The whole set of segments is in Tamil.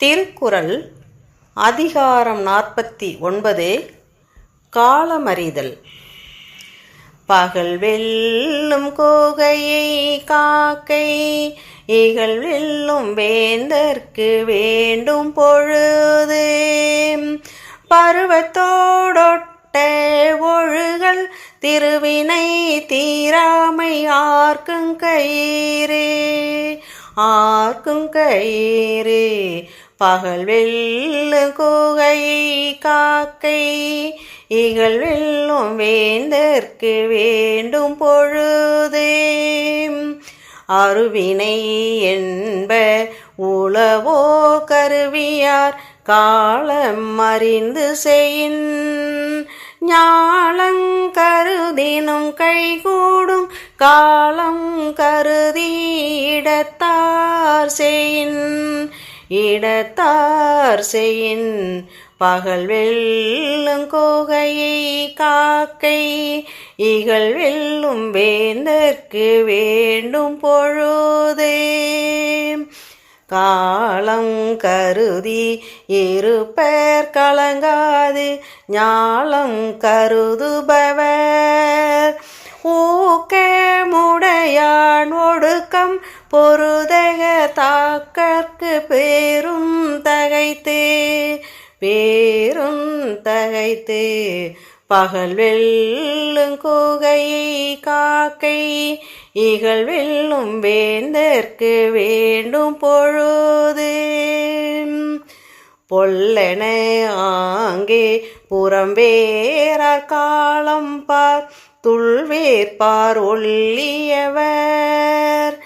திருக்குறள் அதிகாரம் நாற்பத்தி ஒன்பது காலமறிதல். பகல் வெல்லும் கோகையை காக்கை இகழ் வெல்லும் வேந்தற்கு வேண்டும் பொழுது. பருவத்தோடொட்ட ஒழுகல் திருவினை தீராமை ஆர்க்கும் கயிறே ஆர்க்கும் கயிறே பகல் வெல்லு கூகை காக்கை இகழ் வெல்லும் வேந்தற்கு வேண்டும் பொழுதே. அருவினை என்ப உளவோ கருவியார் காலம் அறிந்து செய்யின் ஞாலங்கருதினும் கைகூடும் காலம் கருதி இடத்தார் செய்யின் இடத்தார் செய்யின் பகல் வெல்லும் கோகையை காக்கை இகழ் வெல்லும் வேந்தற்கு வேண்டும் பொழுதே. காலம் கருதி இருப்பர் கலங்காது ஞாலம் கருதுபவர். ஊக்கமுடையான் ஒடுக்கம் பொருதக தாக்கற்கு பேரும் தகைத்து பேரும் தகைத்து பகல் வெல்லும் கூகையை காக்கை இகழ் வெல்லும் வேந்தற்கு வேண்டும் பொழுது. பொல்லென ஆங்கே புறம்பேறார் காலம் பார் துள்வேற்பார் ஒல்லியவர்.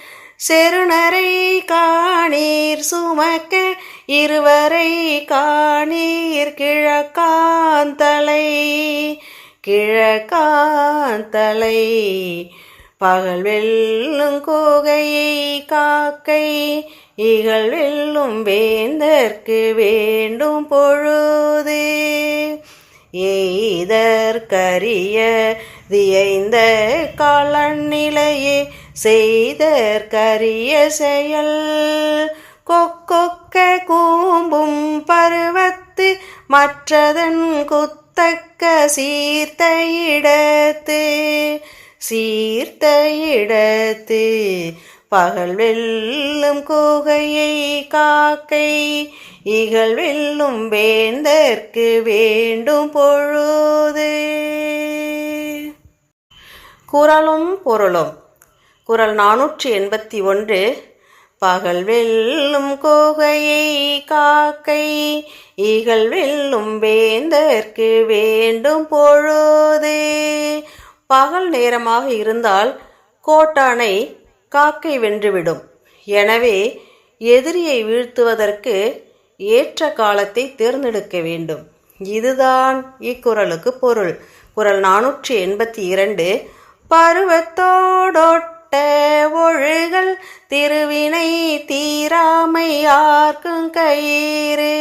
செருணரை காணீர் சுமக்க இருவரை காணீர் கிழக்காந்தலை கிழக்காந்தலை. பகல் வெல்லும் கோகையை காக்கை இகழ் வெல்லும் வேந்தற்கு வேண்டும் பொழுது. எய்தற்கரிய தியைந்த காலநிலையே செய்தற்கரிய செயல். கொக்கொக்க கூம்பும் பருவத்து மற்றதன் குத்தக்க சீர்த்த இடத்து சீர்த்த இடத்து பகல் வெல்லும் கோகையை காக்கை. இகழ் வெல்லும் வேந்தற்கு வேண்டும் பொழுது. குரலும் பொருளும். குரல் நானூற்றி எண்பத்தி ஒன்று. பகல் வெல்லும் கோகையை காக்கை இகழ் வெல்லும் வேந்தற்கு வேண்டும் பொழுது. பகல் நேரமாக இருந்தால் கோட்டானை காக்கை வென்றுவிடும். எனவே எதிரியை வீழ்த்துவதற்கு ஏற்ற காலத்தை தேர்ந்தெடுக்க வேண்டும். இதுதான் இக்குறளுக்கு பொருள். குரல் நானூற்றி எண்பத்தி இரண்டு. பருவத்தோடோட்ட ஒழுகல் திருவினை தீராமை யார்க்கும் கயிறு.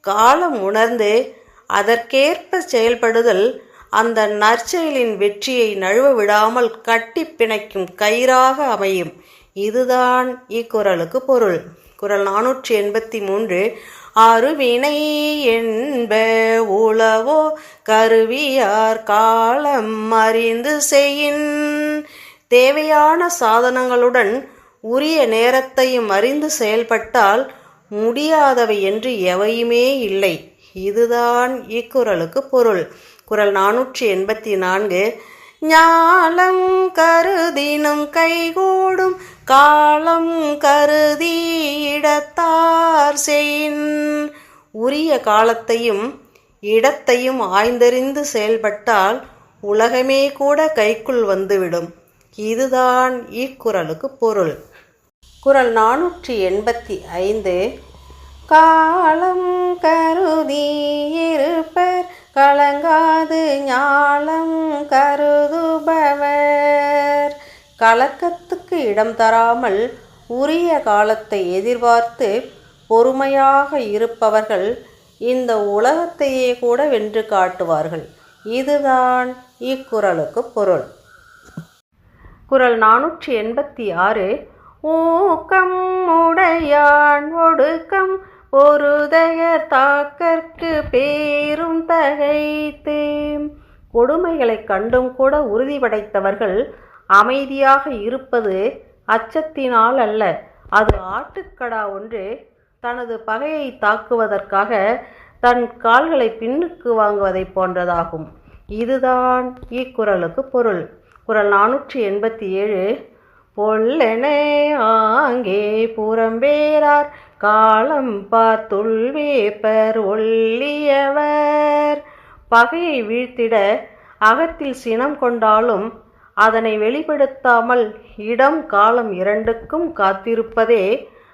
காலம் உணர்ந்து அதற்கேற்ப செயல்படுதல் அந்த நற்செயலின் வெற்றியை நழுவ விடாமல் கட்டி பிணைக்கும் கயிறாக அமையும். இதுதான் இக்குறளுக்கு பொருள். குரல் நானூற்றி எண்பத்தி மூன்று. அருவினை என்ப உளவோ கருவியார் காலம் அறிந்து செய்யின் தேவையான சாதனங்களுடன் உரிய நேரத்தையும் அறிந்து செயல்பட்டால் முடியாதவை என்று எவையுமே இல்லை. இதுதான் இக்குறளுக்கு பொருள். குரல் நானூற்றி எண்பத்தி நான்கு. ஞாலம் கருதினும் கைகூடும் காலம் கருதி இடத்தார் செயின். உரிய காலத்தையும் இடத்தையும் ஆய்ந்தறிந்து செயல்பட்டால் உலகமே கூட கைக்குள் வந்துவிடும். இதுதான் இக்குறளுக்கு பொருள். குரல் நானூற்றி எண்பத்தி ஐந்து. காலம் கருதி இருப்பர் கலங்காது ஞானம் கருதுபவர். கலக்கத்துக்கு இடம் தராமல் உரிய காலத்தை எதிர்பார்த்து பொறுமையாக இருப்பவர்கள் இந்த உலகத்தையே கூட வென்று காட்டுவார்கள். இதுதான் இக்குறளுக்கு பொருள். குரல் நானூற்றி எண்பத்தி ஆறு. ஊக்கம் உடையான் ஒடுக்கம் ஒருதயர் தாக்கற்கு பேரும் தகைத்தேம் கொடுமைகளை கண்டும் கூட உறுதி படைத்தவர்கள் அமைதியாக இருப்பது அச்சத்தினால் அல்ல. அது ஆட்டுக்கடா ஒன்று. தனது பகையை தாக்குவதற்காக தன் கால்களை பின்னுக்கு வாங்குவதைப் போன்றதாகும். இதுதான் இக்குறளுக்கு பொருள். குரல் நானூற்றி எண்பத்தி ஏழு. பொல்லனே ஆங்கே புறம்பேரார் காலம் பார்த்துள்வேப்பர் ஒல்லியவர் பகையை வீழ்த்திட அகத்தில் சினம் கொண்டாலும் அதனை வெளிப்படுத்தாமல் இடம் காலம் இரண்டுக்கும் காத்திருப்பதே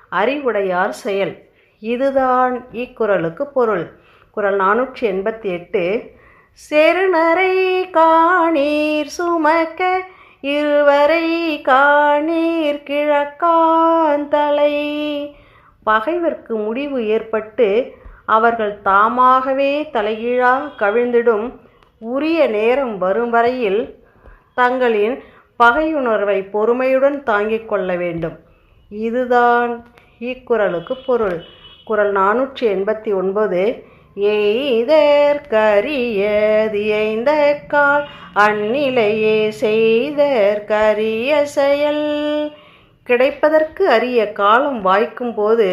அறிவுடையார் செயல். இதுதான் இக்குறளுக்கு பொருள். குரல் நானூற்றி எண்பத்தி எட்டு. செருநரை காணீர் சுமக்க இருவரை காணீர் கிழக்காந்தலை பகைவர்க்கு முடிவு ஏற்பட்டு அவர்கள் தாமாகவே தலைகீழாக கவிழ்ந்திடும் உரிய நேரம் வரும் வரையில் தங்களின் பகையுணர்வை பொறுமையுடன் தாங்கிக் கொள்ள வேண்டும். இதுதான் இக்குறளுக்கு பொருள். குரல் நானூற்றி எண்பத்தி ஒன்பது எய்தற்கரியது எய்ந்த கால் அந்நிலையே செய்தற்கரிய செயல். கிடைப்பதற்கு அரிய காலம் வாய்க்கும் போது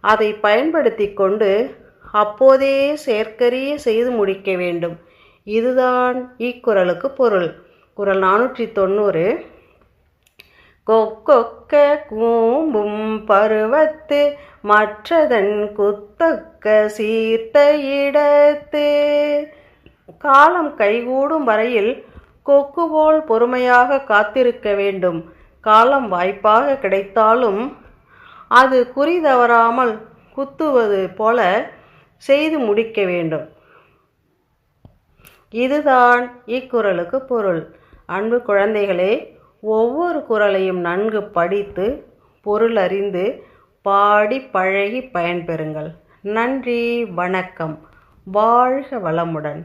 அதை பயன்படுத்தி கொண்டு அப்போதே செயற்கரிய செய்து முடிக்க வேண்டும். இதுதான் இக்குறளுக்கு பொருள். குறள் நானூற்றி தொண்ணூறு. கொக்கொக்க கூம்பும் பருவத்து மற்றதன் குத்தக்க சீர்த்த இடத்து. காலம் கைகூடும் வரையில் கொக்கு போல் பொறுமையாக காத்திருக்க வேண்டும். காலம் வாய்ப்பாக கிடைத்தாலும் அது குறி தவறாமல் குத்துவது போல செய்து முடிக்க வேண்டும். இதுதான் இக்குறளுக்கு பொருள். அன்பு குழந்தைகளே ஒவ்வொரு குரலையும் நன்கு படித்து பொருள் அறிந்து பாடி பழகி பயன்பெறுங்கள். நன்றி வணக்கம். வாழ்க வளமுடன்.